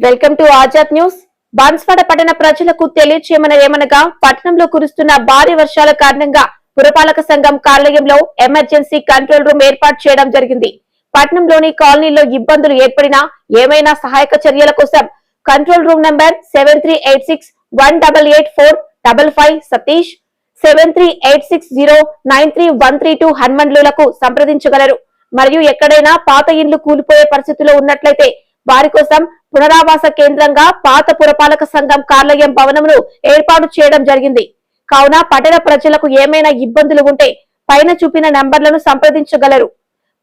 Welcome to Azad news. Banswada పట్టణ ప్రజలకు తెలియచేయమనగా పట్టణంలో కురుస్తున్న భారీ వర్షాల కారణంగా పురపాలక సంఘం కార్యాలయంలో ఎమర్జెన్సీ కంట్రోల్ రూమ్ ఏర్పాటు చేయడం జరిగింది. పట్టణంలోని కాలనీలో ఇబ్బందులు ఏర్పడినా ఏమైనా సహాయక చర్యల కోసం control room number seven three eight six one double eight four double five Satish seven three eight six zero nine three one three two హన్మండ్లులకు సంప్రదించగలరు. మరియు ఎక్కడైనా పాత ఇండ్లు కూలిపోయే పరిస్థితిలో ఉన్నట్లయితే వారి కోసం పునరావాస కేంద్రంగా పాత పురపాలక సంఘం కార్యాలయం భవనమును ఏర్పాటు చేయడం జరిగింది. కావున పట్టణ ప్రజలకు ఏమైనా ఇబ్బందులు ఉంటే పైన చూపిన నంబర్లను సంప్రదించగలరు.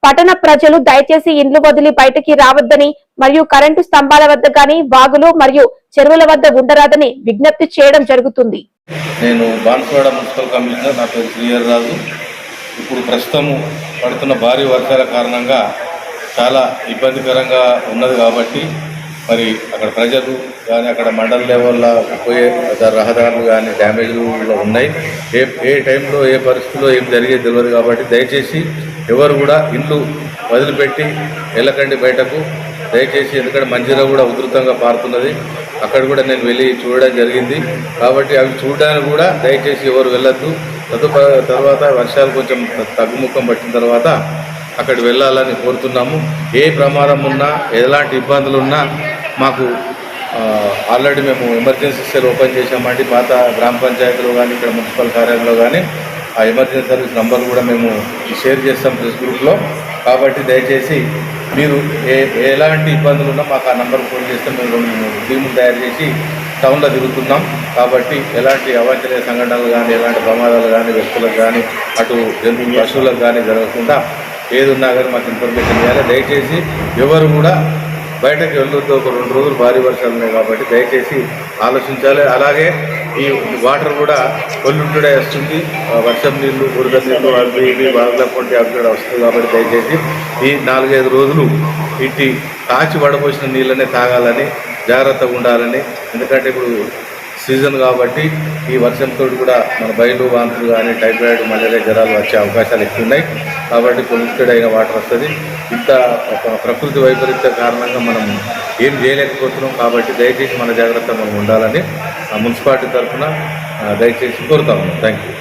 పట్టణ ప్రజలు దయచేసి ఇండ్లు వదిలి బయటికి రావద్దని మరియు కరెంటు స్తంభాల వద్ద గాని వాగులు మరియు చెరువుల వద్ద ఉండరాదని విజ్ఞప్తి చేయడం జరుగుతుంది. నేను బాన్సువాడ మున్సిపల్ కమిషనర్ నా పేరు శ్రీహర్ రాజు. ఇప్పుడు ప్రస్తుతము పడుతున్న భారీ వర్షాల కారణంగా చాలా ఇబ్బందికరంగా ఉన్నది కాబట్టి మరి అక్కడ ప్రజలు కానీ అక్కడ మండల లెవెల్లో పోయే రహదారులు కానీ డ్యామేజ్లు ఉన్నాయి. ఏ ఏ టైంలో ఏ పరిస్థితిలో ఏం జరిగేది తెలియదు కాబట్టి దయచేసి ఎవరు కూడా ఇల్లు వదిలిపెట్టి వెళ్ళకండి బయటకు. దయచేసి ఎందుకంటే మంజీరా కూడా ఉధృతంగా పారుతున్నది. అక్కడ కూడా నేను వెళ్ళి చూడడం జరిగింది. కాబట్టి అవి చూడడానికి కూడా దయచేసి ఎవరు వెళ్ళొద్దు. తదుప తర్వాత వర్షాలు కొంచెం తగ్గుముఖం పట్టిన తర్వాత అక్కడికి వెళ్ళాలని కోరుతున్నాము. ఏ ప్రమాదం ఉన్నా ఎలాంటి ఇబ్బందులు ఉన్నా మాకు ఆల్రెడీ మేము ఎమర్జెన్సీ సెల్ ఓపెన్ చేసామండి పాత గ్రామ పంచాయతీలో కానీ ఇక్కడ మున్సిపల్ కార్యాలయంలో కానీ ఆ ఎమర్జెన్సీ సర్వీస్ నంబర్ కూడా మేము షేర్ చేస్తాం ప్రెస్ గ్రూప్లో కాబట్టి దయచేసి మీరు ఏ ఎలాంటి ఇబ్బందులు ఉన్నా మాకు ఆ నంబర్ ఫోన్ చేస్తే మేము రెండు మూడు టీములు తయారు చేసి టౌన్లో తిరుగుతున్నాం. కాబట్టి ఎలాంటి అవాంఛనీయ సంఘటనలు కానీ ఎలాంటి ప్రమాదాలు కానీ వ్యక్తులకు కానీ అటు జంతు పశువులకు కానీ జరగకుండా ఏది ఉన్నా కానీ మాకు ఇన్ఫర్మేషన్ ఇవ్వాలి. దయచేసి ఎవరు కూడా బయటకు వెళ్ళొద్దు. ఒక రెండు రోజులు భారీ వర్షాలు ఉన్నాయి కాబట్టి దయచేసి ఆలోచించాలి. అలాగే ఈ వాటర్ కూడా పొల్లుంటుడే వస్తుంది. ఆ వర్షం నీళ్ళు బురద నీళ్ళు అవి ఇవి బాగా అవి కూడా వస్తుంది కాబట్టి దయచేసి ఈ నాలుగైదు రోజులు ఇట్టి కాచి వడపోసిన నీళ్ళనే తాగాలని జాగ్రత్తగా ఉండాలని. ఎందుకంటే ఇప్పుడు సీజన్ కాబట్టి ఈ వర్షంతో కూడా మన బయలు వాంతులు కానీ టైఫాయిడ్ మలేరియా జ్వరాలు వచ్చే అవకాశాలు ఎక్కువ ఉన్నాయి కాబట్టి పొల్యూటెడ్ అయిన వాటర్ వస్తుంది. ఇంత ఒక ప్రకృతి వైపరీత్య కారణంగా మనం ఏం చేయలేకపోతున్నాం కాబట్టి దయచేసి మన జాగ్రత్త మనం ఉండాలని ఆ మున్సిపాలిటీ తరఫున దయచేసి కోరుతా ఉన్నాం. Thank you